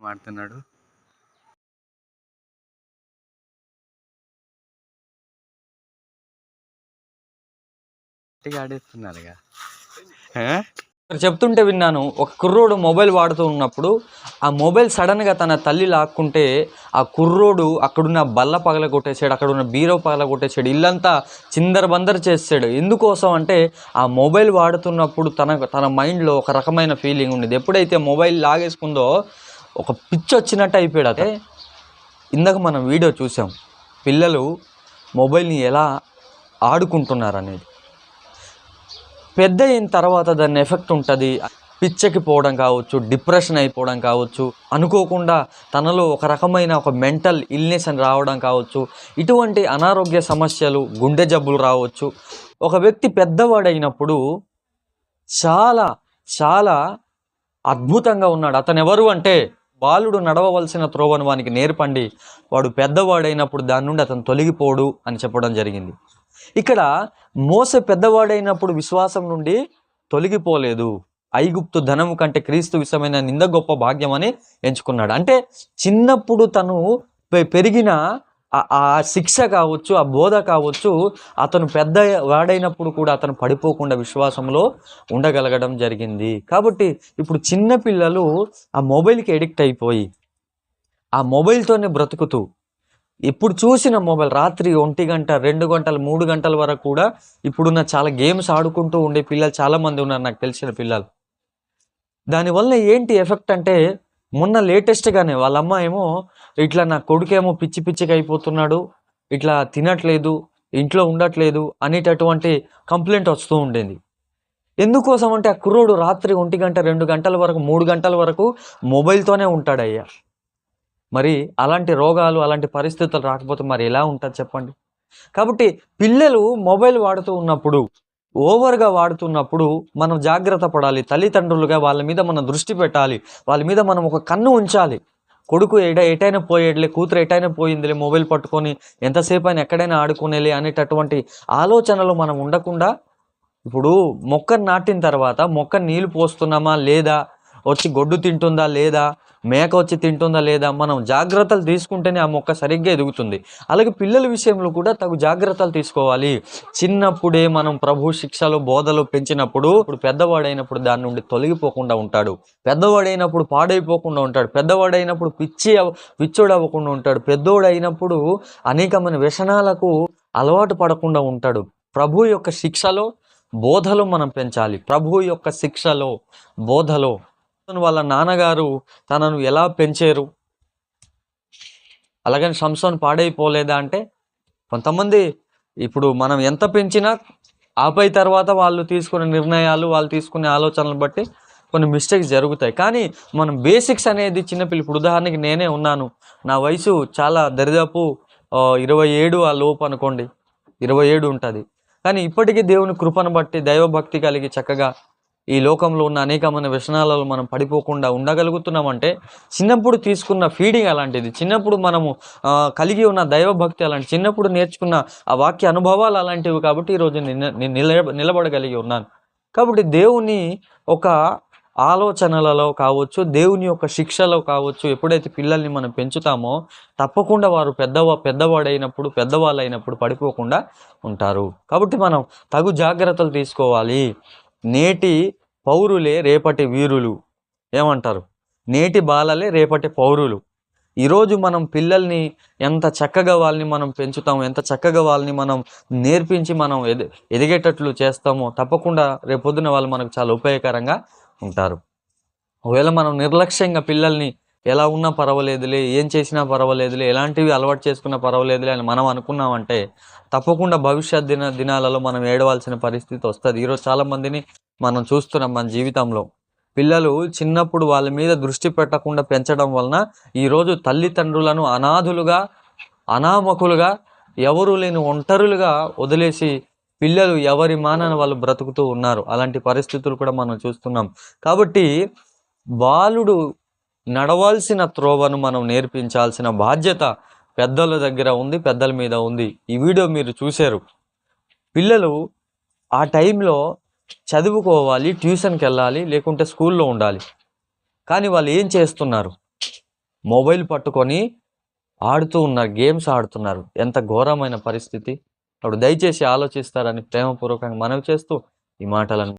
వాడుతున్నాడు ఆడేస్తున్నారుగా. చెప్తుంటే విన్నాను ఒక కుర్రోడు మొబైల్ వాడుతూ ఉన్నప్పుడు ఆ మొబైల్ సడన్గా తన తల్లి లాక్కుంటే ఆ కుర్రోడు అక్కడున్న బల్ల పగల కొట్టేసాడు అక్కడున్న బీరో పగల కొట్టేసాడు ఇల్లంతా చిందరబందర చేసాడు ఎందుకోసం అంటే ఆ మొబైల్ వాడుతున్నప్పుడు తన తన మైండ్లో ఒక రకమైన ఫీలింగ్ ఉండేది. ఎప్పుడైతే మొబైల్ లాగేసుకుందో ఒక పిచ్చి వచ్చినట్టు అయిపోయాడు అదే ఇందాక మనం వీడియో చూసాం పిల్లలు మొబైల్ని ఎలా ఆడుకుంటున్నారు అనేది పెద్ద అయిన తర్వాత దాని ఎఫెక్ట్ ఉంటుంది. పిచ్చకి పోవడం కావచ్చు డిప్రెషన్ అయిపోవడం కావచ్చు అనుకోకుండా తనలో ఒక రకమైన ఒక మెంటల్ ఇల్నెస్ అని రావడం కావచ్చు ఇటువంటి అనారోగ్య సమస్యలు గుండె జబ్బులు రావచ్చు. ఒక వ్యక్తి పెద్దవాడైనప్పుడు చాలా చాలా అద్భుతంగా ఉన్నాడు. అతను ఎవరు అంటే బాలుడు నడవవలసిన త్రోవను వానికి నేర్పండి. వాడు పెద్దవాడైనప్పుడు దాని నుండి అతను తొలగిపోడు అని చెప్పడం జరిగింది. ఇక్కడ మోస పెద్దవాడైనప్పుడు విశ్వాసం నుండి తొలగిపోలేదు. ఐగుప్తు ధనము కంటే క్రీస్తు విషయమైన నింద గొప్ప భాగ్యం అని ఎంచుకున్నాడు. అంటే చిన్నప్పుడు తను పె- పెరిగిన ఆ- శిక్ష కావచ్చు ఆ బోధ కావచ్చు అతను పెద్ద వాడైనప్పుడు కూడా అతను పడిపోకుండా విశ్వాసంలో ఉండగలగడం జరిగింది. కాబట్టి ఇప్పుడు చిన్న పిల్లలు ఆ మొబైల్కి ఎడిక్ట్ అయిపోయి ఆ మొబైల్తోనే బ్రతుకుతూ ఇప్పుడు చూసిన మొబైల్ రాత్రి ఒంటి గంట రెండు గంటలు మూడు గంటల వరకు కూడా ఇప్పుడున్న చాలా గేమ్స్ ఆడుకుంటూ ఉండే పిల్లలు చాలామంది ఉన్నారు నాకు తెలిసిన పిల్లలు. దానివల్ల ఏంటి ఎఫెక్ట్ అంటే మొన్న లేటెస్ట్గానే వాళ్ళ అమ్మ ఏమో ఇట్లా నా కొడుకేమో పిచ్చి పిచ్చిగా అయిపోతున్నాడు ఇట్లా తినట్లేదు ఇంట్లో ఉండట్లేదు అనేటటువంటి కంప్లైంట్ వస్తూ ఉండేది. ఎందుకోసం అంటే ఆ కుర్రోడు రాత్రి ఒంటి గంట రెండు గంటల వరకు మూడు గంటల వరకు మొబైల్తోనే ఉంటాడయ్యా మరి అలాంటి రోగాలు అలాంటి పరిస్థితులు రాకపోతే మరి ఎలా ఉంటుంది చెప్పండి? కాబట్టి పిల్లలు మొబైల్ వాడుతూ ఉన్నప్పుడు ఓవర్గా వాడుతున్నప్పుడు మనం జాగ్రత్త పడాలి. తల్లిదండ్రులుగా వాళ్ళ మీద మనం దృష్టి పెట్టాలి. వాళ్ళ మీద మనం ఒక కన్ను ఉంచాలి. కొడుకు ఎడ ఎటైనా పోయేట్లే కూతురు ఎటైనా పోయిందిలే మొబైల్ పట్టుకొని ఎంతసేపు అయినా ఎక్కడైనా ఆడుకునేలే అనేటటువంటి ఆలోచనలు మనం ఉండకుండా ఇప్పుడు మొక్క నాటిన తర్వాత మొక్క నీళ్ళు పోస్తున్నామా లేదా? వచ్చి గొడ్డు తింటుందా లేదా? మేక వచ్చి తింటుందా లేదా మనం జాగ్రత్తలు తీసుకుంటేనే ఆ మొక్క సరిగ్గా ఎదుగుతుంది. అలాగే పిల్లల విషయంలో కూడా తగు జాగ్రత్తలు తీసుకోవాలి. చిన్నప్పుడే మనం ప్రభు శిక్షలు బోధలు పెంచినప్పుడు ఇప్పుడు పెద్దవాడైనప్పుడు దాని నుండి తొలగిపోకుండా ఉంటాడు. పెద్దవాడైనప్పుడు పాడైపోకుండా ఉంటాడు. పెద్దవాడైనప్పుడు పిచ్చి పిచ్చోడు అవ్వకుండా ఉంటాడు. పెద్దోడైనప్పుడు అనేకమైన వ్యసనాలకు అలవాటు పడకుండా ఉంటాడు. ప్రభు యొక్క శిక్షలో బోధలో మనం పెంచాలి. ప్రభు యొక్క శిక్షలో బోధలో వాళ్ళ నాన్నగారు తనను ఎలా పెంచారు? అలాగని సంసోన్ పాడైపోలేదా అంటే కొంతమంది ఇప్పుడు మనం ఎంత పెంచినా ఆపై తర్వాత వాళ్ళు తీసుకునే నిర్ణయాలు వాళ్ళు తీసుకునే ఆలోచనలు బట్టి కొన్ని మిస్టేక్స్ జరుగుతాయి. కానీ మనం బేసిక్స్ అనేది చిన్నపిల్ల ఇప్పుడు ఉదాహరణకి నేనే ఉన్నాను. నా వయసు చాలా దరిదాపు ఇరవై ఏడు ఆ లోపు అనుకోండి. ఇరవై ఏడు ఉంటుంది. కానీ ఇప్పటికీ దేవుని కృపను బట్టి దైవభక్తి కలిగి చక్కగా ఈ లోకంలో ఉన్న అనేకమైన వ్యసనాలలో మనం పడిపోకుండా ఉండగలుగుతున్నామంటే చిన్నప్పుడు తీసుకున్న ఫీడింగ్ అలాంటిది. చిన్నప్పుడు మనము కలిగి ఉన్న దైవభక్తి అలాంటి చిన్నప్పుడు నేర్చుకున్న ఆ వాక్య అనుభవాలు అలాంటివి కాబట్టి ఈరోజు నేను నిలబ నిలబడగలిగి ఉన్నాను. కాబట్టి దేవుని ఒక ఆలోచనలలో కావచ్చు దేవుని యొక్క శిక్షలో కావచ్చు ఎప్పుడైతే పిల్లల్ని మనం పెంచుతామో తప్పకుండా వారు పెద్దవా పెద్దవాడైనప్పుడు పెద్దవాళ్ళు అయినప్పుడు పడిపోకుండా ఉంటారు. కాబట్టి మనం తగు జాగ్రత్తలు తీసుకోవాలి. నేటి పౌరులే రేపటి వీరులు. ఏమంటారు? నేటి బాలలే రేపటి పౌరులు. ఈరోజు మనం పిల్లల్ని ఎంత చక్కగా వాళ్ళని మనం పెంచుతాము ఎంత చక్కగా వాళ్ళని మనం నేర్పించి మనం ఎద ఎదిగేటట్లు చేస్తామో తప్పకుండా రేపొద్దున వాళ్ళు మనకు చాలా ఉపయోగకరంగా ఉంటారు. ఒకవేళ మనం నిర్లక్ష్యంగా పిల్లల్ని ఎలా ఉన్నా పర్వాలేదులే ఏం చేసినా పర్వాలేదులే ఎలాంటివి అలవాటు చేసుకున్నా పర్వాలేదులే అని మనం అనుకున్నామంటే తప్పకుండా భవిష్యత్ దిన దినాలలో మనం ఏడవలసిన పరిస్థితి వస్తుంది. ఈరోజు చాలామందిని మనం చూస్తున్నాం మన జీవితంలో. పిల్లలు చిన్నప్పుడు వాళ్ళ మీద దృష్టి పెట్టకుండా పెంచడం వలన ఈరోజు తల్లిదండ్రులను అనాథులుగా అనామకులుగా ఎవరు లేని ఒంటరులుగా వదిలేసి పిల్లలు ఎవరి మానని వాళ్ళు బ్రతుకుతూ ఉన్నారు. అలాంటి పరిస్థితులు కూడా మనం చూస్తున్నాం. కాబట్టి బాలుడు నడవాల్సిన త్రోవను మనం నేర్పించాల్సిన బాధ్యత పెద్దల దగ్గర ఉంది పెద్దల మీద ఉంది. ఈ వీడియో మీరు చూశారు. పిల్లలు ఆ టైంలో చదువుకోవాలి ట్యూషన్కి వెళ్ళాలి లేకుంటే స్కూల్లో ఉండాలి. కానీ వాళ్ళు ఏం చేస్తున్నారు? మొబైల్ పట్టుకొని ఆడుతూ ఉన్నారు గేమ్స్ ఆడుతున్నారు. ఎంత ఘోరమైన పరిస్థితి. అప్పుడు దయచేసి ఆలోచిస్తారని ప్రేమపూర్వకంగా మనవి చేస్తూ ఈ మాటలను